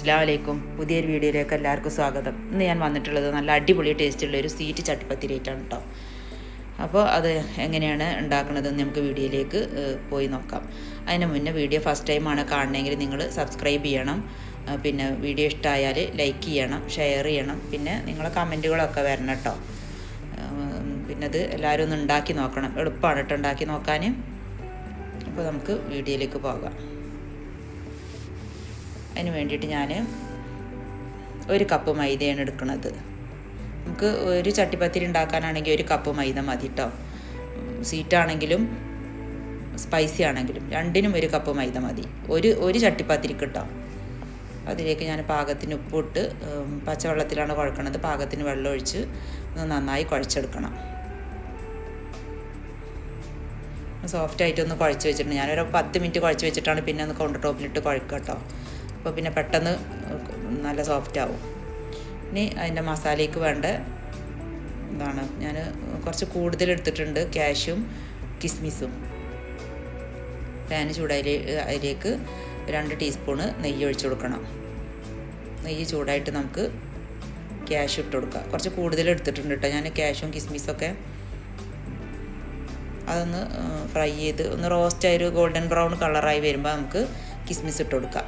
അസ്സാം വലൈക്കും പുതിയൊരു വീഡിയോയിലേക്ക് എല്ലാവർക്കും സ്വാഗതം. ഇന്ന് ഞാൻ വന്നിട്ടുള്ളത് നല്ല അടിപൊളി ടേസ്റ്റുള്ള ഒരു സ്വീറ്റ് ചട്ടിപ്പത്തിരിയായിട്ടാണ് കേട്ടോ അപ്പോൾ അത് എങ്ങനെയാണ് ഉണ്ടാക്കുന്നതെന്ന് നമുക്ക് വീഡിയോയിലേക്ക് പോയി നോക്കാം. അതിന് മുന്നേ വീഡിയോ ഫസ്റ്റ് ടൈമാണ് കാണണമെങ്കിൽ നിങ്ങൾ സബ്സ്ക്രൈബ് ചെയ്യണം. പിന്നെ വീഡിയോ ഇഷ്ടമായാൽ ലൈക്ക് ചെയ്യണം ഷെയർ ചെയ്യണം. പിന്നെ നിങ്ങളെ കമന്റുകളൊക്കെ വരണം കേട്ടോ പിന്നെ അത് എല്ലാവരും ഒന്ന് ഉണ്ടാക്കി നോക്കണം. എളുപ്പമാണ് കേട്ടോ ഉണ്ടാക്കി നോക്കാൻ. അപ്പോൾ നമുക്ക് വീഡിയോയിലേക്ക് പോകാം. അതിന് വേണ്ടിയിട്ട് ഞാൻ ഒരു കപ്പ് മൈദയാണ് എടുക്കുന്നത് നമുക്ക് ഒരു ചട്ടിപ്പത്തിരി ഉണ്ടാക്കാനാണെങ്കിൽ ഒരു കപ്പ് മൈദ മതി കേട്ടോ സ്വീറ്റാണെങ്കിലും സ്പൈസി ആണെങ്കിലും രണ്ടിനും ഒരു കപ്പ് മൈദ മതി. ഒരു ഒരു ചട്ടിപ്പത്തിരിക്ക് കേട്ടോ അതിലേക്ക് ഞാൻ പാകത്തിന് ഉപ്പിട്ട് പച്ചവെള്ളത്തിലാണ് കുഴക്കണത്. പാകത്തിന് വെള്ളം ഒഴിച്ച് നന്നായി കുഴച്ചെടുക്കണം. സോഫ്റ്റ് ആയിട്ട് ഒന്ന് കുഴച്ച് വെച്ചിട്ടുണ്ട്. ഞാനൊരു പത്ത് മിനിറ്റ് കുഴച്ച് വെച്ചിട്ടാണ് പിന്നെ ഒന്ന് കൗണ്ടർ ടോപ്പിലിട്ട് കുഴക്കുക കേട്ടോ അപ്പോൾ പിന്നെ പെട്ടെന്ന് നല്ല സോഫ്റ്റ് ആവും. ഇനി അതിന്റെ മസാലയ്ക്ക് വേണ്ട ഇതാണ്. ഞാൻ കുറച്ച് കൂടുതൽ എടുത്തിട്ടുണ്ട് ക്യാഷും കിസ്മിസും പാന് ചൂടായി അതിലേക്ക് രണ്ട് ടീസ്പൂണ് നെയ്യ് ഒഴിച്ചു കൊടുക്കണം. നെയ്യ് ചൂടായിട്ട് നമുക്ക് ക്യാഷ് ഇട്ട് കൊടുക്കുക കുറച്ച് കൂടുതൽ എടുത്തിട്ടുണ്ട് കേട്ടോ ഞാൻ ക്യാഷും കിസ്മിസൊക്കെ അതൊന്ന് ഫ്രൈ ചെയ്ത് ഒന്ന് റോസ്റ്റ് ആയി ഒരു ഗോൾഡൻ ബ്രൗൺ കളറായി വരുമ്പോൾ നമുക്ക് കിസ്മിസ് ഇട്ട് കൊടുക്കാം.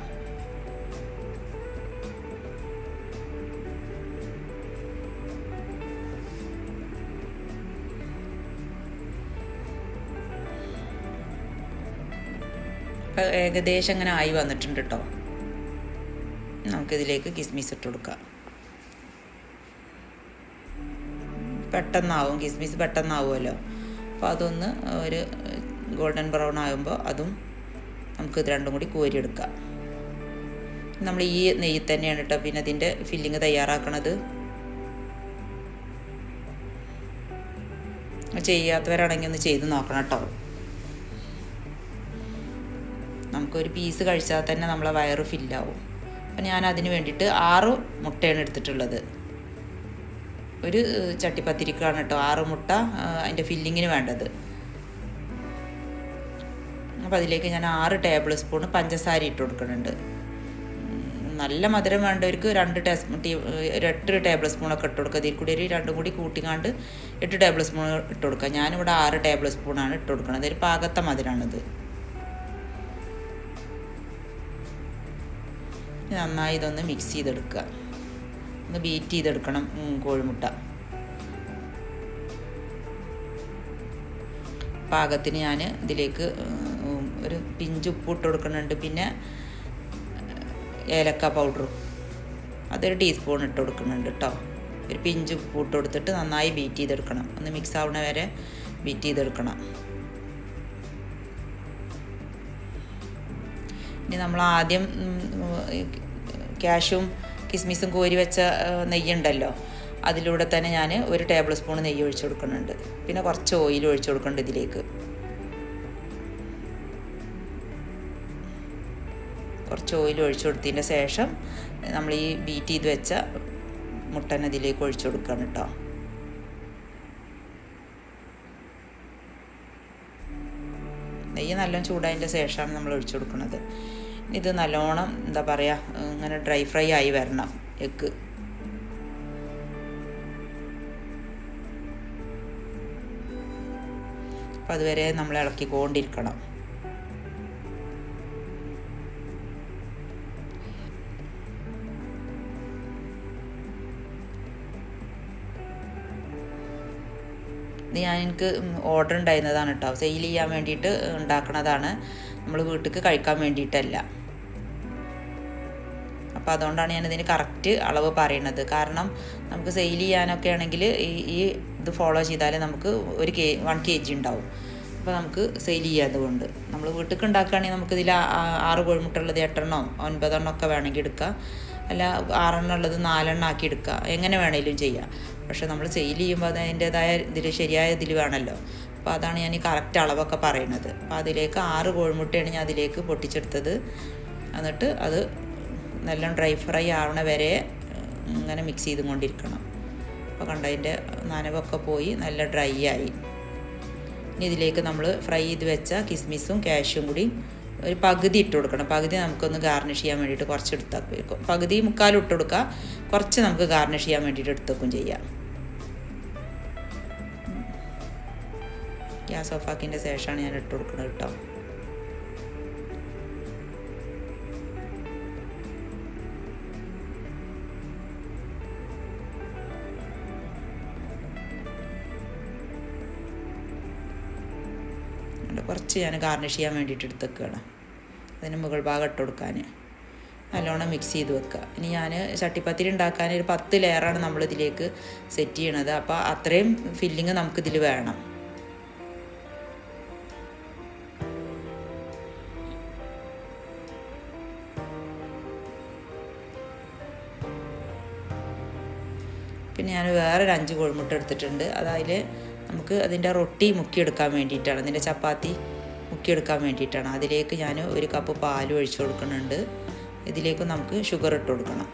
ഏകദേശം അങ്ങനെ ആയി വന്നിട്ടുണ്ട് കേട്ടോ നമുക്കിതിലേക്ക് കിസ്മിസ് ഇട്ട് കൊടുക്കാം. പെട്ടെന്നാവും കിസ്മിസ് പെട്ടെന്നാവുമല്ലോ. അപ്പോൾ അതൊന്ന് ഒരു ഗോൾഡൻ ബ്രൗൺ ആകുമ്പോൾ അതും നമുക്ക് ഇത് രണ്ടും കൂടി കോരിയെടുക്കാം. നമ്മൾ ഈ നെയ്യ് തന്നെയാണ് കേട്ടോ പിന്നെ അതിന്റെ ഫില്ലിങ് തയ്യാറാക്കണത്. ചെയ്യാത്തവരാണെങ്കിൽ ഒന്ന് ചെയ്ത് നോക്കണം കേട്ടോ നമുക്കൊരു പീസ് കഴിച്ചാൽ തന്നെ നമ്മളെ വയറ് ഫില്ലാവും. അപ്പം ഞാൻ അതിന് വേണ്ടിയിട്ട് ആറ് മുട്ടയാണ് എടുത്തിട്ടുള്ളത്. ഒരു ചട്ടിപ്പത്തിരിക്കാണ് കേട്ടോ. ആറ് മുട്ട അതിന്റെ ഫില്ലിങ്ങിന് വേണ്ടത്. അപ്പോൾ അതിലേക്ക് ഞാൻ ആറ് ടേബിൾ സ്പൂൺ പഞ്ചസാര ഇട്ട് കൊടുക്കുന്നുണ്ട്. നല്ല മധുരം വേണ്ടവർക്ക് രണ്ട് ടേസ് ടീ ഒരു എട്ട് ടേബിൾ സ്പൂണൊക്കെ ഇട്ട് കൊടുക്കുക. ഇതിൽ കൂടി ഒരു രണ്ടും കൂടി കൂട്ടിക്കാണ്ട് എട്ട് ടേബിൾ സ്പൂൺ ഇട്ട് കൊടുക്കുക. ഞാനിവിടെ ആറ് ടേബിൾ സ്പൂണാണ് ഇട്ട് കൊടുക്കുന്നത്. ഒരു പാകത്തെ മധുരമാണിത് നന്നായി ഇതൊന്ന് മിക്സ് ചെയ്തെടുക്കുക. ഒന്ന് ബീറ്റ് ചെയ്തെടുക്കണം കോഴിമുട്ട. പാകത്തിന് ഞാൻ ഇതിലേക്ക് ഒരു പിഞ്ച് ഉപ്പ് ഇട്ട് കൊടുക്കുന്നുണ്ട്. പിന്നെ ഏലക്ക പൗഡറും അതൊരു ടീസ്പൂൺ ഇട്ട് കൊടുക്കുന്നുണ്ട് കേട്ടോ ഒരു പിഞ്ച് ഉപ്പ് ഇട്ട് കൊടുത്തിട്ട് നന്നായി ബീറ്റ് ചെയ്തെടുക്കണം. ഒന്ന് മിക്സ് ആവണ വരെ ബീറ്റ് ചെയ്തെടുക്കണം. ഇനി നമ്മൾ ആദ്യം ക്യാഷും കിസ്മിസും കോരി വെച്ച നെയ്യുണ്ടല്ലോ. അതിലൂടെ തന്നെ ഞാൻ ഒരു ടേബിൾ സ്പൂൺ നെയ്യ് ഒഴിച്ചു കൊടുക്കുന്നുണ്ട്. പിന്നെ കുറച്ച് ഓയിൽ ഒഴിച്ചു കൊടുക്കുന്നുണ്ട് ഇതിലേക്ക്. കുറച്ച് ഓയിൽ ഒഴിച്ചു കൊടുത്തതിന്റെ ശേഷം നമ്മൾ ഈ ബീറ്റ് ചെയ്ത് വെച്ച മുട്ടൻ ഇതിലേക്ക് ഒഴിച്ചു കൊടുക്കണം കേട്ടോ നെയ്യ് നല്ല ചൂടായതിന്റെ ശേഷമാണ് നമ്മൾ ഒഴിച്ചു കൊടുക്കുന്നത്. ഇത് നല്ലോണം എന്താ പറയുക ഇങ്ങനെ ഡ്രൈ ഫ്രൈ ആയി വരണം എഗ്ഗ്. അപ്പം അതുവരെ നമ്മൾ ഇളക്കിക്കൊണ്ടിരിക്കണം. ഇത് ഞാൻ എനിക്ക് ഓർഡർ ഉണ്ടായിരുന്നതാണ് കേട്ടോ. സെയിൽ ചെയ്യാൻ വേണ്ടിയിട്ട് ഉണ്ടാക്കുന്നതാണ് നമ്മൾ വീട്ടിലേക്ക് കഴിക്കാൻ വേണ്ടിയിട്ടല്ല. അപ്പോൾ അതുകൊണ്ടാണ് ഞാൻ ഇതിന് കറക്റ്റ് അളവ് പറയണത് കാരണം നമുക്ക് സെയിൽ ചെയ്യാനൊക്കെ ആണെങ്കിൽ ഈ ഈ ഇത് ഫോളോ ചെയ്താൽ നമുക്ക് ഒരു കെ വൺ കെ ജി ഉണ്ടാവും. അപ്പോൾ നമുക്ക് സെയിൽ ചെയ്യാതെ കൊണ്ട്. നമ്മൾ വീട്ടിലേക്ക് ഉണ്ടാക്കുകയാണെങ്കിൽ നമുക്കിതിൽ ആറ് കോഴിമുട്ടുള്ളത് എട്ടെണ്ണോ ഒൻപതെണ്ണോ ഒക്കെ വേണമെങ്കിൽ എടുക്കാം അല്ല ആറെണ്ണം ഉള്ളത് നാലെണ്ണം ആക്കി എടുക്കുക. എങ്ങനെ വേണേലും ചെയ്യാം. പക്ഷെ നമ്മൾ സെയിൽ ചെയ്യുമ്പോൾ അത് അതിന്റേതായ ഇതിൽ ശരിയായ ഇതിൽ വേണമല്ലോ. അപ്പോൾ അതാണ് ഞാൻ ഈ കറക്റ്റ് അളവൊക്കെ പറയുന്നത്. അപ്പോൾ അതിലേക്ക് ആറ് കോഴിമുട്ടയാണ് ഞാൻ അതിലേക്ക് പൊട്ടിച്ചെടുത്തത്. എന്നിട്ട് അത് നല്ല ഡ്രൈ ഫ്രൈ ആവണ വരെ ഇങ്ങനെ മിക്സ് ചെയ്ത് കൊണ്ടിരിക്കണം അപ്പോൾ കണ്ട അതിന്റെ നനവൊക്കെ പോയി നല്ല ഡ്രൈ ആയി. ഇനി ഇതിലേക്ക് നമ്മൾ ഫ്രൈ ചെയ്ത് വെച്ച കിസ്മിസും കാഷ്യും കൂടി ഒരു പകുതി ഇട്ട് കൊടുക്കണം. പകുതി നമുക്കൊന്ന് ഗാർണിഷ് ചെയ്യാൻ വേണ്ടിയിട്ട് കുറച്ച് എടുത്താൽ പകുതി മുക്കാലും ഇട്ട് കൊടുക്കുക കുറച്ച് നമുക്ക് ഗാർണിഷ് ചെയ്യാൻ വേണ്ടിയിട്ട് എടുത്തേക്കും ചെയ്യാം. ഗ്യാസ് ഓഫാക്കിന്റെ ശേഷമാണ് ഞാൻ ഇട്ട് കൊടുക്കുന്നത് കേട്ടോ. കുറച്ച് ഞാൻ ഗാർണിഷ് ചെയ്യാൻ വേണ്ടിയിട്ട് എടുത്തേക്കാണ്. അതിന് മുകൾ ഭാഗം ഇട്ട് കൊടുക്കാൻ. നല്ലോണം മിക്സ് ചെയ്ത് വെക്കുക. ഇനി ഞാൻ ചട്ടിപ്പത്തിരി ഉണ്ടാക്കാൻ ഒരു പത്ത് ലെയറാണ് നമ്മൾ ഇതിലേക്ക് സെറ്റ് ചെയ്യണത്. അപ്പോൾ അത്രയും ഫില്ലിങ് നമുക്കിതിൽ വേണം. പിന്നെ ഞാൻ വേറൊരു അഞ്ച് കോഴിമുട്ട എടുത്തിട്ടുണ്ട്. അതായത് നമുക്ക് അതിന്റെ റൊട്ടി മുക്കിയെടുക്കാൻ വേണ്ടിയിട്ടാണ്. അതിന്റെ ചപ്പാത്തി മുക്കിയെടുക്കാൻ വേണ്ടിയിട്ടാണ്. അതിലേക്ക് ഞാൻ ഒരു കപ്പ് പാൽ ഒഴിച്ചു കൊടുക്കുന്നുണ്ട്. ഇതിലേക്ക് നമുക്ക് ഷുഗർ ഇട്ട് കൊടുക്കണം.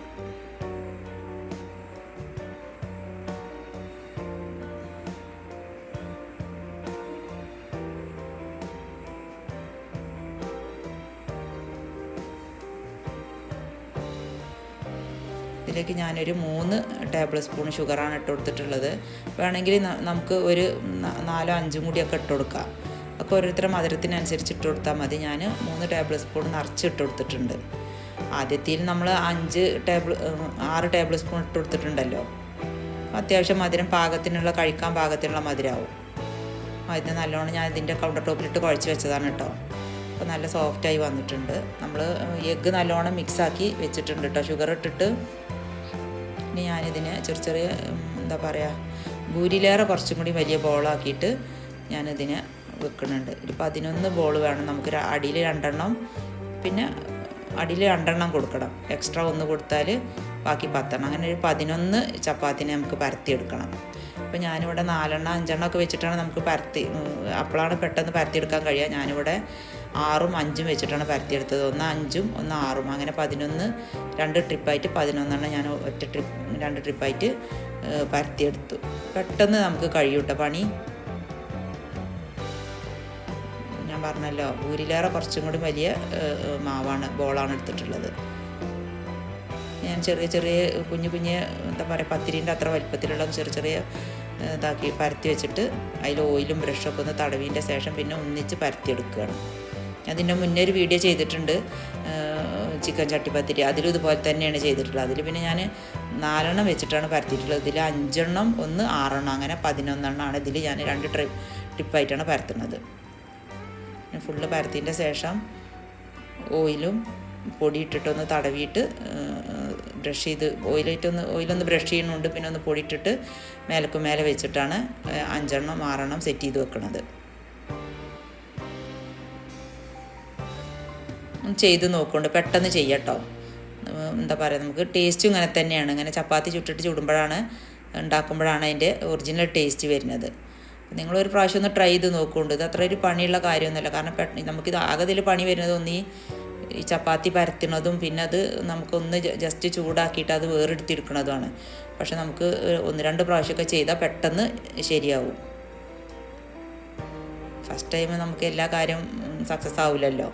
ഇതിലേക്ക് ഞാനൊരു മൂന്ന് ടേബിൾ സ്പൂൺ ഷുഗറാണ് ഇട്ട് കൊടുത്തിട്ടുള്ളത്. വേണമെങ്കിൽ നമുക്ക് ഒരു നാലോ അഞ്ചും കൂടിയൊക്കെ ഇട്ട് കൊടുക്കാം. ഒക്കെ ഓരോരുത്തരുടെ മധുരത്തിനനുസരിച്ച് ഇട്ട് കൊടുത്താൽ മതി. ഞാൻ മൂന്ന് ടേബിൾ സ്പൂൺ നിറച്ച് ഇട്ട് കൊടുത്തിട്ടുണ്ട്. ആദ്യത്തിൽ നമ്മൾ അഞ്ച് ടേബിൾ ആറ് ടേബിൾ സ്പൂൺ ഇട്ട് കൊടുത്തിട്ടുണ്ടല്ലോ. അത്യാവശ്യം മധുരം പാകത്തിനുള്ള കഴിക്കാൻ പാകത്തിനുള്ള മധുരമാവും മധുരം നല്ലോണം ഞാൻ ഇതിന്റെ കൗണ്ടർ ടോപ്പിലിട്ട് കുഴച്ച് വെച്ചതാണ് കേട്ടോ. അപ്പോൾ നല്ല സോഫ്റ്റായി വന്നിട്ടുണ്ട്. നമ്മൾ എഗ്ഗ് നല്ലോണം മിക്സാക്കി വെച്ചിട്ടുണ്ട് കേട്ടോ. ഷുഗർ ഇട്ടിട്ട്. ഇനി ഞാനിതിന് ചെറിയ ചെറിയ എന്താ പറയുക ഭൂരിലേറെ കുറച്ചും കൂടി വലിയ ബോളാക്കിയിട്ട് ഞാനിതിന് വെക്കുന്നുണ്ട് ഒരു പതിനൊന്ന് ബോൾ വേണം. നമുക്ക് അടിയിൽ രണ്ടെണ്ണം പിന്നെ അടിയിൽ രണ്ടെണ്ണം കൊടുക്കണം. എക്സ്ട്രാ ഒന്ന് കൊടുത്താൽ ബാക്കി പത്തെണ്ണം. അങ്ങനെ ഒരു പതിനൊന്ന് ചപ്പാത്തിനെ നമുക്ക് പരത്തിയെടുക്കണം. അപ്പോൾ ഞാനിവിടെ നാലെണ്ണം അഞ്ചെണ്ണം ഒക്കെ വെച്ചിട്ടാണ് നമുക്ക് പരത്തി അപ്പോഴാണ് പെട്ടെന്ന് പരത്തിയെടുക്കാൻ കഴിയുക. ഞാനിവിടെ ആറും അഞ്ചും വെച്ചിട്ടാണ് പരത്തിയെടുത്തത്. ഒന്ന് അഞ്ചും ഒന്ന് ആറും. അങ്ങനെ പതിനൊന്ന് രണ്ട് ട്രിപ്പായിട്ട് പതിനൊന്നെണ്ണം ഞാൻ ഒറ്റ ട്രിപ്പ് രണ്ട് ട്രിപ്പായിട്ട് പരത്തിയെടുത്തു. പെട്ടെന്ന് നമുക്ക് കഴിയൂട്ടോ പണി? ഞാൻ പറഞ്ഞല്ലോ. ഭൂരിലേറെ കുറച്ചും കൂടി വലിയ മാവാണ് ബോളാണ് എടുത്തിട്ടുള്ളത്. ഞാൻ ചെറിയ ചെറിയ കുഞ്ഞു കുഞ്ഞ് എന്താ പറയുക പത്തിരിന്റെ അത്ര വലിപ്പത്തിലുള്ള ചെറിയ ചെറിയ ഇതാക്കി പരത്തി വെച്ചിട്ട് അതിൽ ഓയിലും ബ്രഷൊക്കെ ഒന്ന് തടവിന്റെ ശേഷം പിന്നെ ഒന്നിച്ച് പരത്തിയെടുക്കുകയാണ്. അതിന്റെ മുന്നേ ഒരു വീഡിയോ ചെയ്തിട്ടുണ്ട് ചിക്കൻ ചിക്കൻ ചട്ടിപ്പത്തിരി അതിലും ഇതുപോലെ തന്നെയാണ് ചെയ്തിട്ടുള്ളത്. അതിൽ പിന്നെ ഞാൻ നാലെണ്ണം വെച്ചിട്ടാണ് പരത്തിയിട്ടുള്ളത്. ഇതിൽ അഞ്ചെണ്ണം ഒന്ന് ആറെണ്ണം അങ്ങനെ പതിനൊന്നെണ്ണമാണ് ഇതിൽ ഞാൻ രണ്ട് ട്രിപ്പ് ടിപ്പായിട്ടാണ് പരത്തുന്നത്. ഫുള്ള് പരത്തിന്റെ ശേഷം ഓയിലും പൊടി ഇട്ടിട്ടൊന്ന് തടവിയിട്ട് ബ്രഷ് ചെയ്ത് ഓയിലിട്ടൊന്ന് ഓയിലൊന്ന് ബ്രഷ് ചെയ്യുന്നുണ്ട് പിന്നെ ഒന്ന് പൊടി ഇട്ടിട്ട് മേലക്കും മേലെ വെച്ചിട്ടാണ് അഞ്ചെണ്ണം ആറെണ്ണം സെറ്റ് ചെയ്ത് വെക്കുന്നത് ചെയ്ത് നോക്കുന്നുണ്ട്. പെട്ടെന്ന് ചെയ്യട്ടോ. എന്താ പറയുക നമുക്ക് ടേസ്റ്റും ഇങ്ങനെ തന്നെയാണ്. ഇങ്ങനെ ചപ്പാത്തി ചുട്ടിട്ട് ചുടുമ്പോഴാണ് ഉണ്ടാക്കുമ്പോഴാണ് അതിന്റെ ഒറിജിനൽ ടേസ്റ്റ് വരുന്നത്. നിങ്ങളൊരു പ്രാവശ്യം ഒന്ന് ട്രൈ ചെയ്ത് നോക്കുന്നുണ്ട് ഇത് അത്ര ഒരു പണിയുള്ള കാര്യമൊന്നുമല്ല. കാരണം പെട്ടെന്ന് നമുക്കിത് ആകതിൽ പണി വരുന്നത് ഒന്ന് ഈ ചപ്പാത്തി പരത്തുന്നതും പിന്നെ അത് നമുക്കൊന്ന് ജസ്റ്റ് ചൂടാക്കിയിട്ട് അത് വേറെടുത്തിരിക്കുന്നതുമാണ്. പക്ഷെ നമുക്ക് ഒന്ന് രണ്ട് പ്രാവശ്യമൊക്കെ ചെയ്താൽ പെട്ടെന്ന് ശരിയാവും. ഫസ്റ്റ് ടൈം നമുക്ക് എല്ലാ കാര്യവും സക്സസ് ആവില്ലല്ലോ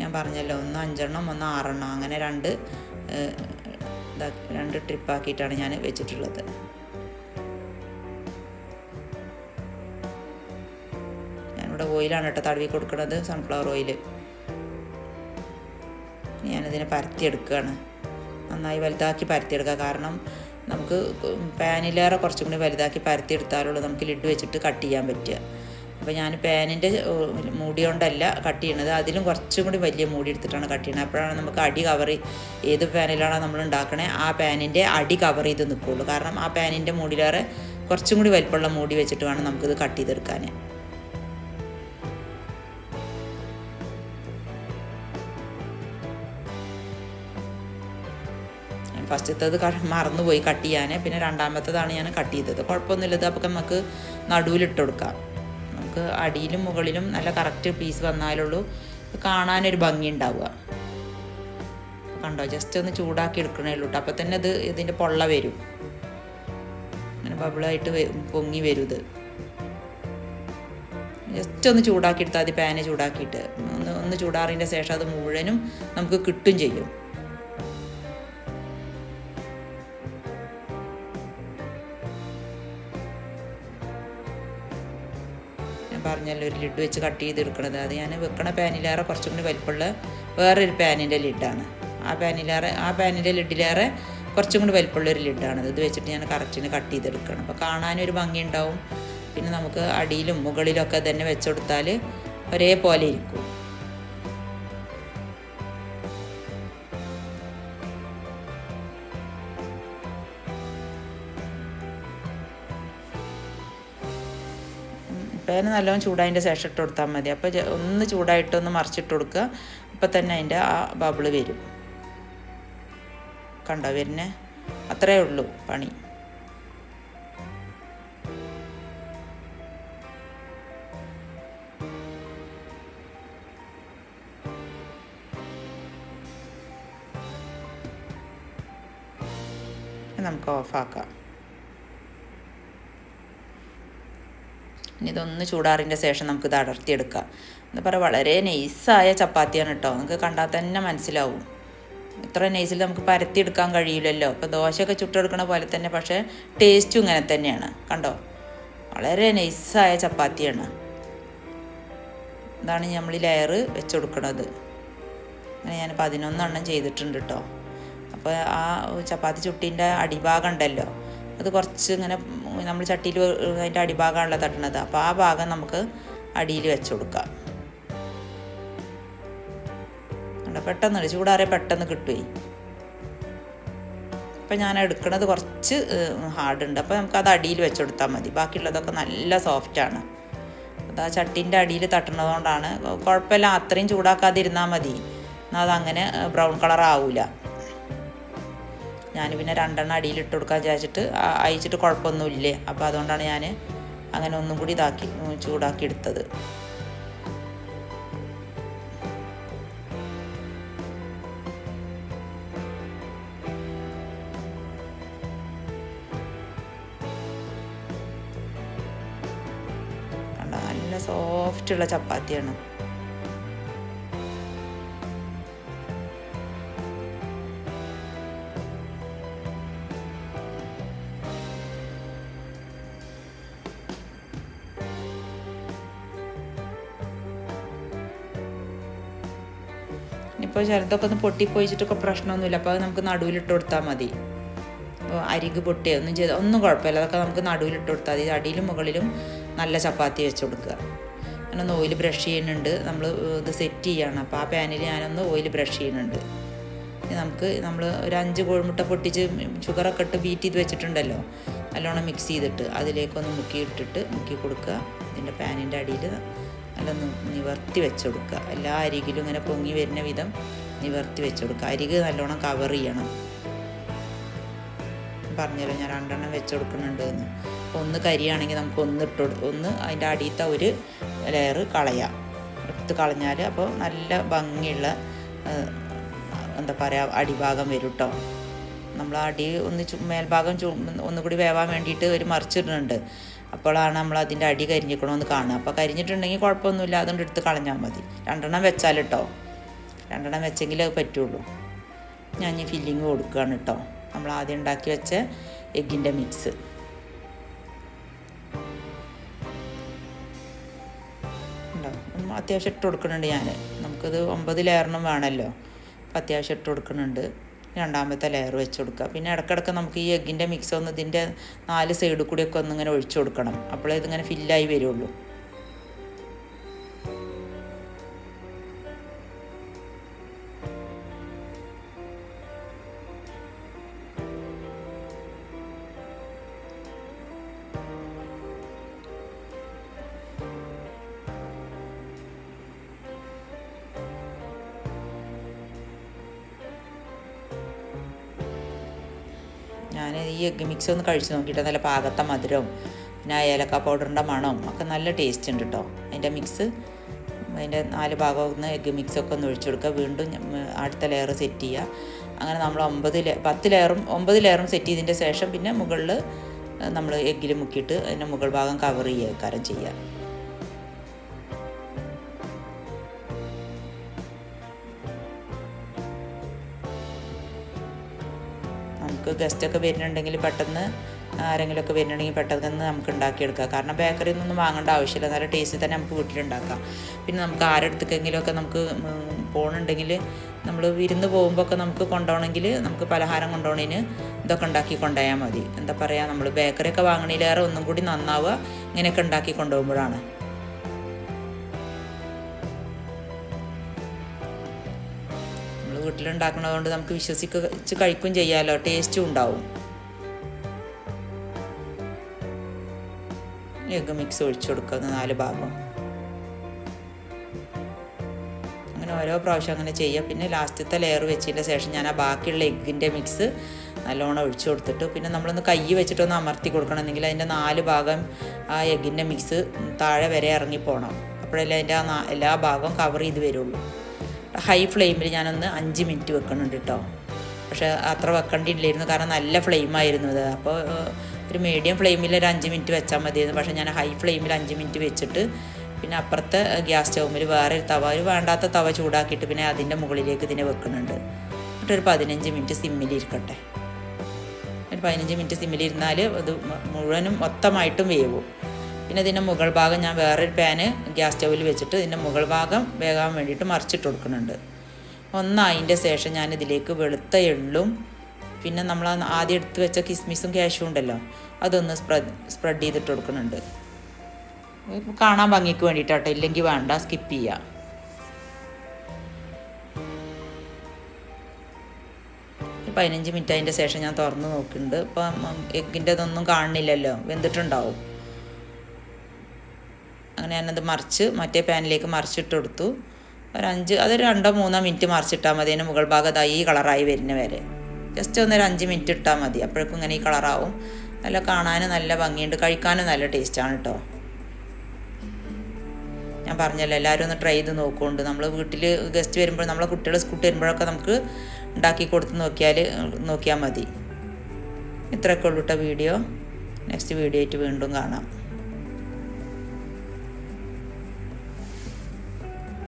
ഞാൻ പറഞ്ഞല്ലോ ഒന്ന് അഞ്ചെണ്ണം ഒന്ന് ആറെണ്ണം അങ്ങനെ രണ്ട് രണ്ട് ട്രിപ്പാക്കിയിട്ടാണ് ഞാൻ വെച്ചിട്ടുള്ളത്. ഞാനിവിടെ ഓയിലാണ് കേട്ടോ തടവി കൊടുക്കുന്നത് സൺഫ്ലവർ ഓയിൽ ഞാനിതിനെ പരത്തിയെടുക്കുകയാണ്. നന്നായി വലുതാക്കി പരത്തിയെടുക്കുക. കാരണം നമുക്ക് പാനിലേറെ കുറച്ചും കൂടി വലുതാക്കി പരത്തിയെടുത്താലുള്ളൂ നമുക്ക് ലിഡ് വെച്ചിട്ട് കട്ട് ചെയ്യാൻ പറ്റുക. അപ്പോൾ ഞാൻ പാനിന്റെ മൂടി കൊണ്ടല്ല കട്ട് ചെയ്യണത്. അതിലും കുറച്ചും കൂടി വലിയ മൂടി എടുത്തിട്ടാണ് കട്ട് ചെയ്യണത്. അപ്പോഴാണ് നമുക്ക് അടി കവർ ഏത് പാനിലാണോ നമ്മൾ ഉണ്ടാക്കണേ ആ പാനിന്റെ അടി കവർ ചെയ്ത് നിൽക്കുകയുള്ളൂ കാരണം ആ പാനിന്റെ മൂടിലേറെ കുറച്ചും കൂടി വലിപ്പമുള്ള മൂടി വെച്ചിട്ട് വേണം നമുക്കിത് കട്ട് ചെയ്തെടുക്കാൻ ഫസ്റ്റത്തത് മറന്നുപോയി കട്ട് ചെയ്യാൻ പിന്നെ രണ്ടാമത്തതാണ് ഞാൻ കട്ട് ചെയ്തത്. കുഴപ്പമൊന്നുമില്ലത് അപ്പോൾ നമുക്ക് നടുവിലിട്ട് കൊടുക്കാം. നമുക്ക് അടിയിലും മുകളിലും നല്ല കറക്റ്റ് പീസ് വന്നാലുള്ളൂ കാണാനൊരു ഭംഗി ഉണ്ടാവുക കണ്ടോ? ജസ്റ്റ് ഒന്ന് ചൂടാക്കി എടുക്കണേ ഉള്ളൂ അപ്പോൾ തന്നെ അത് ഇതിന്റെ പൊള്ള വരും. അങ്ങനെ ബബിളായിട്ട് പൊങ്ങി വരും ഇത് ജസ്റ്റ് ഒന്ന് ചൂടാക്കി എടുത്താൽ മതി പാന് ചൂടാക്കിയിട്ട്. ഒന്ന് ഒന്ന് ചൂടാറിന്റെ ശേഷം അത് മുഴുവനും നമുക്ക് കിട്ടും ചെയ്യും. പറഞ്ഞല്ലോ ഒരു ലിഡ് വെച്ച് കട്ട് ചെയ്തെടുക്കണത്. അത് ഞാൻ വെക്കണ പാനിലേറെ കുറച്ചും കൂടി വലിപ്പമുള്ള വേറൊരു പാനിന്റെ ലിഡാണ്. ആ പാനിലേറെ ആ പാനിന്റെ ലിഡിലേറെ കുറച്ചും കൂടി വലിപ്പമുള്ള ഒരു ലിഡാണ് ഇത് വെച്ചിട്ട് ഞാൻ കറക്റ്റിന് കട്ട് ചെയ്തെടുക്കണം. അപ്പോൾ കാണാനൊരു ഭംഗി ഉണ്ടാവും പിന്നെ നമുക്ക് അടിയിലും മുകളിലൊക്കെ തന്നെ വെച്ചുകൊടുത്താൽ ഒരേപോലെ ഇരിക്കും. പാൻ നല്ലോണം ചൂടായതിന്റെ ശേഷം ഇട്ട് കൊടുത്താൽ മതി. അപ്പോൾ ഒന്ന് ചൂടായിട്ടൊന്ന് മറിച്ചിട്ട് കൊടുക്കുക. അപ്പോൾ തന്നെ അതിന്റെ ആ ബബിൾ വരും. കണ്ടോ വരുന്നേ? അത്രേ ഉള്ളൂ പണി. നമുക്ക് ഓഫാക്കാം ഇനി ഇതൊന്ന് ചൂടാറിന്റെ ശേഷം നമുക്ക് ഇത് അടർത്തിയെടുക്കാം. എന്താ പറയുക വളരെ നൈസായ ചപ്പാത്തിയാണ് കേട്ടോ. നമുക്ക് കണ്ടാൽ തന്നെ മനസ്സിലാവും. ഇത്ര നൈസിൽ നമുക്ക് പരത്തിയെടുക്കാൻ കഴിയില്ലല്ലോ. ഇപ്പോൾ ദോശയൊക്കെ ചുട്ടെടുക്കണ പോലെ തന്നെ പക്ഷേ ടേസ്റ്റും ഇങ്ങനെ തന്നെയാണ്. കണ്ടോ? വളരെ നൈസായ ചപ്പാത്തിയാണ്. ഇതാണ് നമ്മൾ ഈ ലെയർ വെച്ച് കൊടുക്കണത് അങ്ങനെ ഞാൻ പതിനൊന്നെണ്ണം ചെയ്തിട്ടുണ്ട് കേട്ടോ. അപ്പോൾ ആ ചപ്പാത്തി ചുട്ടീന്റെ അടിഭാഗം ഉണ്ടല്ലോ. അത് കുറച്ച് ഇങ്ങനെ നമ്മൾ ചട്ടിയിൽ അതിന്റെ അടിഭാഗമാണല്ലോ തട്ടണത്. അപ്പോൾ ആ ഭാഗം നമുക്ക് അടിയിൽ വെച്ച് കൊടുക്കാം. പെട്ടെന്ന് ചൂടാറെ പെട്ടെന്ന് കിട്ടുമേ അപ്പം ഞാൻ എടുക്കുന്നത് കുറച്ച് ഹാർഡ് ഉണ്ട്. അപ്പോൾ നമുക്ക് അത് അടിയിൽ വെച്ച് കൊടുത്താൽ മതി. ബാക്കിയുള്ളതൊക്കെ നല്ല സോഫ്റ്റാണ് അത് ആ ചട്ടിന്റെ അടിയിൽ തട്ടുന്നതുകൊണ്ടാണ് കുഴപ്പമില്ല അത്രയും ചൂടാക്കാതിരുന്നാൽ മതി. എന്നാൽ അതങ്ങനെ ബ്രൗൺ കളർ ആവില്ല ഞാൻ പിന്നെ രണ്ടെണ്ണം അടിയിൽ ഇട്ട് കൊടുക്കാൻ വിചാരിച്ചിട്ട് അയച്ചിട്ട് കുഴപ്പമൊന്നുമില്ലേ. അപ്പോൾ അതുകൊണ്ടാണ് ഞാൻ അങ്ങനെ ഒന്നും കൂടി ഇതാക്കി ചൂടാക്കി എടുത്തത്. നല്ല സോഫ്റ്റുള്ള ചപ്പാത്തിയാണ്. ഇനിയിപ്പോൾ ചിലതൊക്കെ ഒന്ന് പൊട്ടിപ്പോയിച്ചിട്ടൊക്കെ പ്രശ്നമൊന്നുമില്ല. അപ്പോൾ അത് നമുക്ക് നടുവിലിട്ട് കൊടുത്താൽ മതി. അപ്പോൾ അരിക് പൊട്ടി ഒന്നും ചെയ്ത് ഒന്നും കുഴപ്പമില്ല. അതൊക്കെ നമുക്ക് നടുവിലിട്ട് കൊടുത്താൽ മതി. അടിയിലും മുകളിലും നല്ല ചപ്പാത്തി വെച്ച് കൊടുക്കുക. ഞാനൊന്ന് ഓയിൽ ബ്രഷ് ചെയ്യുന്നുണ്ട്. നമ്മൾ ഇത് സെറ്റ് ചെയ്യണം. അപ്പോൾ ആ പാനിൽ ഞാനൊന്ന് ഓയിൽ ബ്രഷ് ചെയ്യുന്നുണ്ട്. നമുക്ക് നമ്മൾ ഒരു അഞ്ച് കോഴിമുട്ട പൊട്ടിച്ച് ഷുഗറൊക്കെ ഇട്ട് ബീറ്റ് ചെയ്ത് വെച്ചിട്ടുണ്ടല്ലോ. നല്ലോണം മിക്സ് ചെയ്തിട്ട് അതിലേക്കൊന്ന് മുക്കി ഇട്ടിട്ട് മുക്കി കൊടുക്കുക. ഇതിന്റെ പാനിന്റെ അടിയിൽ നല്ല നിവർത്തി വെച്ചെടുക്കുക. എല്ലാ അരികിലും ഇങ്ങനെ പൊങ്ങി വരുന്ന വിധം നിവർത്തി വെച്ചെടുക്കുക. അരികിൽ അരിക് നല്ലോണം കവർ ചെയ്യണം. പറഞ്ഞല്ലോ ഞാൻ രണ്ടെണ്ണം വെച്ചെടുക്കുന്നുണ്ട് എന്ന് ഒന്ന് കരിയാണെങ്കിൽ നമുക്ക് ഒന്ന് ഇട്ട് ഒന്ന് അതിന്റെ അടിയത്തെ ഒരു ലെയർ കളയാം. എടുത്ത് കളഞ്ഞാൽ അപ്പോൾ നല്ല ഭംഗിയുള്ള എന്താ പറയുക അടിഭാഗം വരും കേട്ടോ നമ്മൾ അടി ഒന്ന് മേൽഭാഗം ചു ഒന്നുകൂടി വേവാൻ വേണ്ടിയിട്ട് ഒരു മറിച്ചിടുന്നുണ്ട്. അപ്പോഴാണ് നമ്മൾ അതിന്റെ അടി കരിഞ്ഞിക്കണമെന്ന് കാണുക. അപ്പോൾ കരിഞ്ഞിട്ടുണ്ടെങ്കിൽ കുഴപ്പമൊന്നുമില്ല. അതുകൊണ്ട് എടുത്ത് കളഞ്ഞാൽ മതി. രണ്ടെണ്ണം വെച്ചാൽ കേട്ടോ രണ്ടെണ്ണം വെച്ചെങ്കിലേ അത് പറ്റുള്ളൂ. ഞാൻ ഈ ഫില്ലിങ് കൊടുക്കുകയാണ് കേട്ടോ നമ്മൾ ആദ്യം ഉണ്ടാക്കി വെച്ച എഗ്ഗിന്റെ മിക്സ് അത്യാവശ്യം ഇട്ട് കൊടുക്കുന്നുണ്ട് ഞാൻ. നമുക്കത് ഒമ്പത് ലെയറിനും വേണമല്ലോ. അപ്പം അത്യാവശ്യം ഇട്ട് കൊടുക്കുന്നുണ്ട്. രണ്ടാമത്തെ ലെയർ വെച്ച് കൊടുക്കുക. പിന്നെ ഇടയ്ക്കിടയ്ക്ക് നമുക്ക് ഈ എഗ്ഗിന്റെ മിക്സ് ഒന്ന് ഇതിന്റെ നാല് സൈഡിൽ കൂടിയൊക്കെ ഒന്ന് ഇങ്ങനെ ഒഴിച്ചു കൊടുക്കണം. അപ്പോഴേ ഇതിങ്ങനെ ഫില്ലായി വരുള്ളൂ. ഞാൻ ഈ എഗ്ഗ് മിക്സ് ഒന്ന് കഴിച്ച് നോക്കിയിട്ട് നല്ല പാകത്ത മധുരവും പിന്നെ ആ ഏലക്ക പൗഡറിന്റെ മണവും ഒക്കെ നല്ല ടേസ്റ്റ് ഉണ്ട് കേട്ടോ അതിന്റെ മിക്സ് അതിന്റെ നാല് ഭാഗം ഒന്ന് എഗ്ഗ് മിക്സൊക്കെ ഒന്ന് ഒഴിച്ചു കൊടുക്കുക. വീണ്ടും അടുത്ത ലെയർ സെറ്റ് ചെയ്യുക. അങ്ങനെ നമ്മൾ ഒമ്പത് ലേ പത്ത് ലെയറും ഒമ്പത് ലെയറും സെറ്റ് ചെയ്തതിന്റെ ശേഷം പിന്നെ മുകളിൽ നമ്മൾ എഗ്ഗിൽ മുക്കിയിട്ട് അതിന്റെ മുകൾ ഭാഗം കവർ ചെയ്യുക കാരം ചെയ്യുക. നമുക്ക് ഗസ്റ്റൊക്കെ വരുന്നുണ്ടെങ്കിൽ പെട്ടെന്ന് ആരെങ്കിലുമൊക്കെ വരുന്നുണ്ടെങ്കിൽ പെട്ടെന്ന് നമുക്ക് ഉണ്ടാക്കിയെടുക്കാം. കാരണം ബേക്കറിയിൽ നിന്നൊന്നും വാങ്ങേണ്ട ആവശ്യമില്ല. നല്ല ടേസ്റ്റിൽ തന്നെ നമുക്ക് വീട്ടിലുണ്ടാക്കാം. പിന്നെ നമുക്ക് ആരെടുത്തേക്കെങ്കിലുമൊക്കെ നമുക്ക് പോകണുണ്ടെങ്കിൽ നമ്മൾ വിരുന്ന് പോകുമ്പോൾ ഒക്കെ നമുക്ക് കൊണ്ടുപോകണമെങ്കിൽ നമുക്ക് പലഹാരം കൊണ്ടുപോകണതിന് ഇതൊക്കെ ഉണ്ടാക്കി കൊണ്ടുപോയാൽ മതി. എന്താ പറയുക നമ്മൾ ബേക്കറിയൊക്കെ വാങ്ങണതിലേറെ ഒന്നും കൂടി നന്നാവുക ഇങ്ങനെയൊക്കെ ഉണ്ടാക്കി കൊണ്ടുപോകുമ്പോഴാണ്. നമ്മൾ വീട്ടിലുണ്ടാക്കണതുകൊണ്ട് നമുക്ക് വിശ്വസിച്ച് കഴിക്കും ചെയ്യാമല്ലോ ടേസ്റ്റും ഉണ്ടാവും. എഗ് മിക്സ് ഒഴിച്ചു കൊടുക്കുന്ന നാല് ഭാഗം. അങ്ങനെ ഓരോ പ്രാവശ്യം അങ്ങനെ ചെയ്യുക. പിന്നെ ലാസ്റ്റത്തെ ലെയർ വെച്ചതിന്റെ ശേഷം ഞാൻ ആ ബാക്കിയുള്ള എഗ്ഗിന്റെ മിക്സ് നല്ലോണം ഒഴിച്ചു കൊടുത്തിട്ട്. പിന്നെ നമ്മളൊന്ന് കൈ വെച്ചിട്ടൊന്ന് അമർത്തി കൊടുക്കണമെങ്കിൽ അതിന്റെ നാല് ഭാഗം ആ എഗ്ഗിന്റെ മിക്സ് താഴെ വരെ ഇറങ്ങിപ്പോകണം അപ്പോഴല്ലേ അതിന്റെ ആ എല്ലാ ഭാഗവും കവർ ചെയ്ത് വരുള്ളൂ. ഹൈ ഫ്ലെയിമിൽ ഞാനൊന്ന് അഞ്ച് മിനിറ്റ് വെക്കുന്നുണ്ട് കേട്ടോ പക്ഷേ അത്ര വെക്കേണ്ടിയില്ലായിരുന്നു കാരണം നല്ല ഫ്ലെയിമായിരുന്നു അത്. അപ്പോൾ ഒരു മീഡിയം ഫ്ലെയിമിൽ ഒരു അഞ്ച് മിനിറ്റ് വെച്ചാൽ മതിയായിരുന്നു. പക്ഷേ ഞാൻ ഹൈ ഫ്ലെയിമിൽ അഞ്ച് മിനിറ്റ് വെച്ചിട്ട് പിന്നെ അപ്പുറത്തെ ഗ്യാസ് സ്റ്റൗമിൽ വേറെ ഒരു തവ ഒരു വേണ്ടാത്ത തവ ചൂടാക്കിയിട്ട് പിന്നെ അതിന്റെ മുകളിലേക്ക് ഇതിനെ വെക്കുന്നുണ്ട് എന്നിട്ട് ഒരു പതിനഞ്ച് മിനിറ്റ് സിമ്മിൽ ഇരിക്കട്ടെ. ഒരു പതിനഞ്ച് മിനിറ്റ് സിമ്മിൽ ഇരുന്നാൽ അത് മുഴുവനും മൊത്തമായിട്ടും വേവും. പിന്നെ ഇതിന്റെ മുകൾ ഭാഗം ഞാൻ വേറൊരു പാന് ഗ്യാസ് സ്റ്റൗവിൽ വെച്ചിട്ട് ഇതിന്റെ മുകൾ ഭാഗം വേകാൻ വേണ്ടിയിട്ട് മറിച്ചിട്ട് കൊടുക്കുന്നുണ്ട്. ഒന്നതിന്റെ ശേഷം ഞാൻ ഇതിലേക്ക് വെളുത്ത എള്ളും പിന്നെ നമ്മൾ ആദ്യം എടുത്ത് വെച്ച കിസ്മിസും ക്യാഷും ഉണ്ടല്ലോ അതൊന്ന് സ്പ്രെഡ് സ്പ്രെഡ് ചെയ്തിട്ട് കൊടുക്കുന്നുണ്ട്. കാണാൻ ഭംഗിക്ക് വേണ്ടിയിട്ടാട്ടോ ഇല്ലെങ്കിൽ വേണ്ട സ്കിപ്പ് ചെയ്യാം. പതിനഞ്ച് മിനിറ്റ് അതിന്റെ ശേഷം ഞാൻ തുറന്ന് നോക്കുന്നുണ്ട്. ഇപ്പം എഗ്ഗിന്റെ ഇതൊന്നും കാണുന്നില്ലല്ലോ വെന്തിട്ടുണ്ടാവും. അങ്ങനെ ഞാനത് മറിച്ച് മറ്റേ പാനിലേക്ക് മറിച്ചിട്ട് കൊടുത്തു ഒരു അഞ്ച് അതൊരു രണ്ടോ മൂന്നോ മിനിറ്റ് മറിച്ചിട്ടാൽ മതി. അതിന് മുകൾ ഭാഗം ദാ ഈ കളറായി വരുന്ന വരെ. ജസ്റ്റ് ഒന്നൊരു അഞ്ച് മിനിറ്റ് ഇട്ടാൽ മതി. അപ്പോഴേക്കും ഇങ്ങനെ ഈ കളറാവും. നല്ല കാണാനും നല്ല ഭംഗിയുണ്ട്. കഴിക്കാനും നല്ല ടേസ്റ്റാണ് കേട്ടോ ഞാൻ പറഞ്ഞല്ലോ എല്ലാവരും ഒന്ന് ട്രൈ ചെയ്ത് നോക്കുന്നുണ്ട്. നമ്മൾ വീട്ടിൽ ഗസ്റ്റ് വരുമ്പോൾ നമ്മളെ കുട്ടികൾ സ്കൂട്ട് വരുമ്പോഴൊക്കെ നമുക്ക് ഉണ്ടാക്കി കൊടുത്ത് നോക്കിയാൽ നോക്കിയാൽ മതി. ഇത്രയൊക്കെ ഉള്ളൂ കേട്ടോ വീഡിയോ. നെക്സ്റ്റ് വീഡിയോ ആയിട്ട് വീണ്ടും കാണാം.